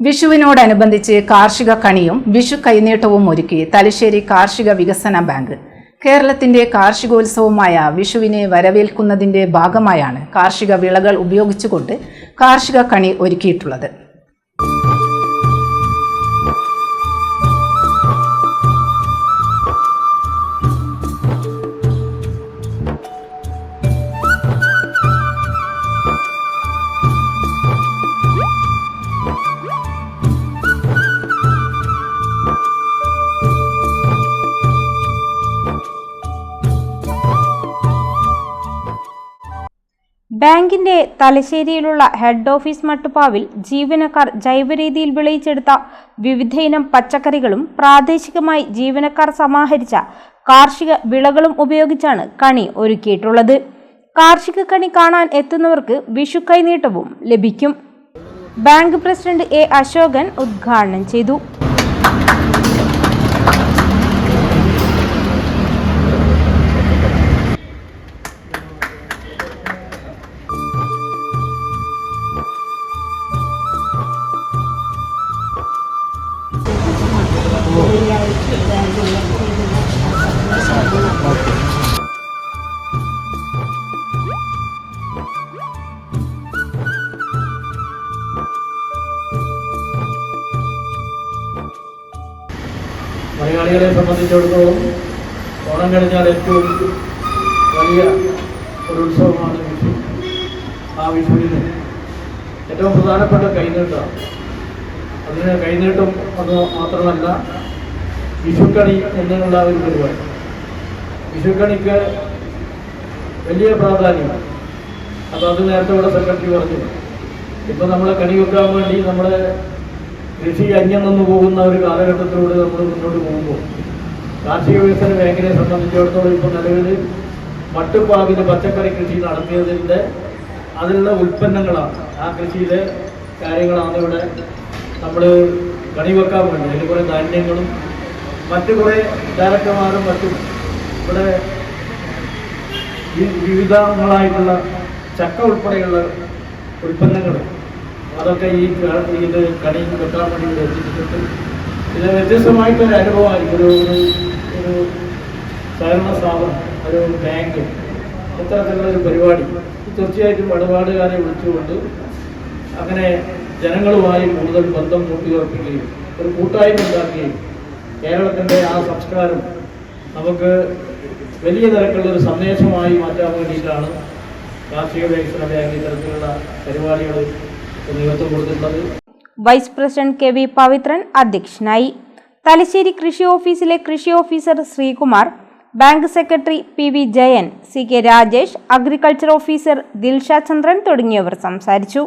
വിഷുവിനോടനുബന്ധിച്ച് കാർഷിക കണിയും വിഷു കൈനീട്ടവും ഒരുക്കി തലശ്ശേരി കാർഷിക വികസന ബാങ്ക്. കേരളത്തിന്റെ കാർഷികോത്സവമായ വിഷുവിനെ വരവേൽക്കുന്നതിന്റെ ഭാഗമായാണ് കാർഷിക വിളകൾ ഉപയോഗിച്ചുകൊണ്ട് കാർഷിക കണി ഒരുക്കിയിട്ടുള്ളത്. ബാങ്കിന്റെ തലശ്ശേരിയിലുള്ള ഹെഡ് ഓഫീസ് മട്ടുപ്പാവിൽ ജീവനക്കാർ ജൈവരീതിയിൽ വിളയിച്ചെടുത്ത വിവിധയിനം പച്ചക്കറികളും പ്രാദേശികമായി ജീവനക്കാർ സമാഹരിച്ച കാർഷിക വിളകളും ഉപയോഗിച്ചാണ് കണി ഒരുക്കിയിട്ടുള്ളത്. കാർഷിക കണി കാണാൻ എത്തുന്നവർക്ക് വിഷു കൈനീട്ടവും ലഭിക്കും. ബാങ്ക് പ്രസിഡന്റ് എ അശോകൻ ഉദ്ഘാടനം ചെയ്തു. മലയാളികളെ സംബന്ധിച്ചിടത്തോളം ഓണം കഴിഞ്ഞാൽ ഏറ്റവും വലിയ ഒരു ഉത്സവമാണ് വിഷു. ആ വിഷുവിന് ഏറ്റവും പ്രധാനപ്പെട്ട കൈനീട്ടമാണ് അതിന് കൈനീട്ടം അത് മാത്രമല്ല വിഷുക്കണി എന്നുള്ള ഒരു പരിപാടി. വിഷുക്കണിക്ക് വലിയ പ്രാധാന്യം. അപ്പോൾ അത് നേരത്തെ ഇവിടെ സെക്രട്ടറി പറഞ്ഞു. ഇപ്പോൾ നമ്മളെ കണി വെക്കാൻ വേണ്ടി നമ്മുടെ കൃഷി അന്യം നിന്ന് പോകുന്ന ഒരു കാലഘട്ടത്തിലൂടെ നമ്മൾ മുന്നോട്ട് പോകുമ്പോൾ കാർഷിക വികസന മേഖലയെ സംബന്ധിച്ചിടത്തോളം ഇപ്പോൾ നിലവിൽ മട്ടുപ്പാവിന് പച്ചക്കറി കൃഷി നടത്തിയതിന്റെ അതിലുള്ള ഉൽപ്പന്നങ്ങളാണ്. ആ കൃഷിയിലെ കാര്യങ്ങളാണ് ഇവിടെ നമ്മൾ കണി വെക്കാൻ വേണ്ടി അതിൽ കുറേ ധാന്യങ്ങളും മറ്റു കുറേ ഡയറക്ടർമാരും മറ്റും ഇവിടെ വിവിധങ്ങളായിട്ടുള്ള ചക്ക ഉൾപ്പെടെയുള്ള ഉൽപ്പന്നങ്ങൾ അതൊക്കെ ഈ ഇത് കടയിൽ വെക്കാൻ വേണ്ടി വെച്ചിട്ടുണ്ട് ഇത് വ്യത്യസ്തമായിട്ടൊരു അനുഭവമായിരിക്കും. ഒരു- ഒരു സഹകരണ സ്ഥാപനം ഒരു ബാങ്ക് ഇത്തരത്തിലുള്ളൊരു പരിപാടി. തീർച്ചയായിട്ടും ഇടപാടുകാരെ വിളിച്ചുകൊണ്ട് അങ്ങനെ ജനങ്ങളുമായി കൂടുതൽ ബന്ധം കൂട്ടിയുറപ്പിക്കുകയും ഒരു കൂട്ടായ്മ ഉണ്ടാക്കുകയും കേരളത്തിന്റെ ആ സംസ്കാരം നമുക്ക് വലിയ തരത്തിലുള്ള ഒരു സന്ദേശമായി മാറ്റാൻ വേണ്ടിയിട്ടാണ് കാർഷിക വികസന ബാങ്ക് ഇത്തരത്തിലുള്ള പരിപാടികൾ നേതൃത്വം കൊടുത്തിട്ടുള്ളത്. Vice president K V Pavithran അധ്യക്ഷനായി. തലശ്ശേരി കൃഷി ഓഫീസിലെ കൃഷി officer Sreekumar bank secretary P V Jayan C K Rajesh agriculture officer Dilsha Chandran തുടങ്ങിയവർ സംസാരിച്ചു.